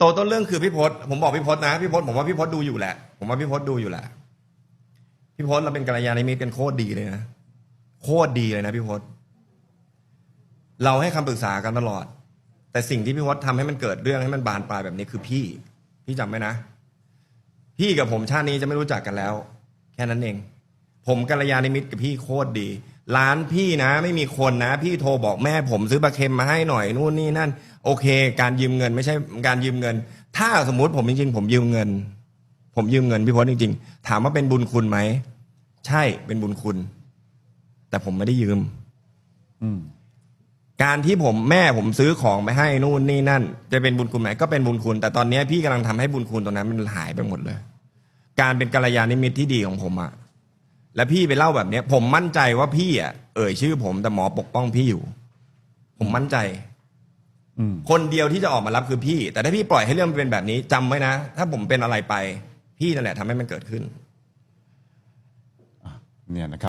ตัวต้นเรื่องคือพี่พศผมบอกพี่พศนะพี่พศผมว่าพี่พศดูอยู่แหละ ผมว่าพี่พศดูอยู่แหละ พี่พศเราเป็นกัลยาณมิตรกันโคตรดีเลยนะโคตรดีเลยนะพี่พศเราให้คำปรึกษากันตลอด แต่สิ่งที่พี่พศทำให้มันเกิดเรื่องให้มันบานปลายแบบนี้คือพี่ พี่จำไว้นะ พี่กับผมชาตินี้จะไม่รู้จักกันแล้ว แค่นั้นเอง ผมกัลยาณมิตรกับพี่โคตรดี ร้านพี่นะ ไม่มีคนนะ พี่โทรบอกแม่ผมซื้อปลาเค็มมาให้หน่อยนู่นนี่นั่น โอเค การยืมเงินไม่ใช่การยืมเงิน ถ้าสมมุติผมจริงๆผมยืมเงิน ผมยืมเงินพี่พศจริง ๆ ถามว่าเป็นบุญคุณไหมใช่เป็นบุญคุณ แต่ผมไม่ได้ยืม อืมการที่ผมแม่ผมซื้อของไปให้นู่นนี่นั่น จะเป็นบุญคุณไหมก็เป็นบุญคุณ แต่ตอนเนี้ยพี่กำลังทำให้บุญคุณตรงนั้นมันหายไปหมดเลย การเป็นกัลยาณมิตรที่ดีของผมอะ แล้วพี่ไปเล่าแบบเนี้ย ผมมั่นใจว่าพี่อะเอ่ยชื่อผมแต่หมอปกป้องพี่อยู่ ผมมั่นใจ อืม คนเดียวที่จะออกมารับคือพี่ แต่ถ้าพี่ปล่อยให้เรื่องมันเป็นแบบนี้จำไว้นะ ถ้าผมเป็นอะไรไป พี่นั่นแหละทำให้มันเกิดขึ้น เนี่ยนะครับ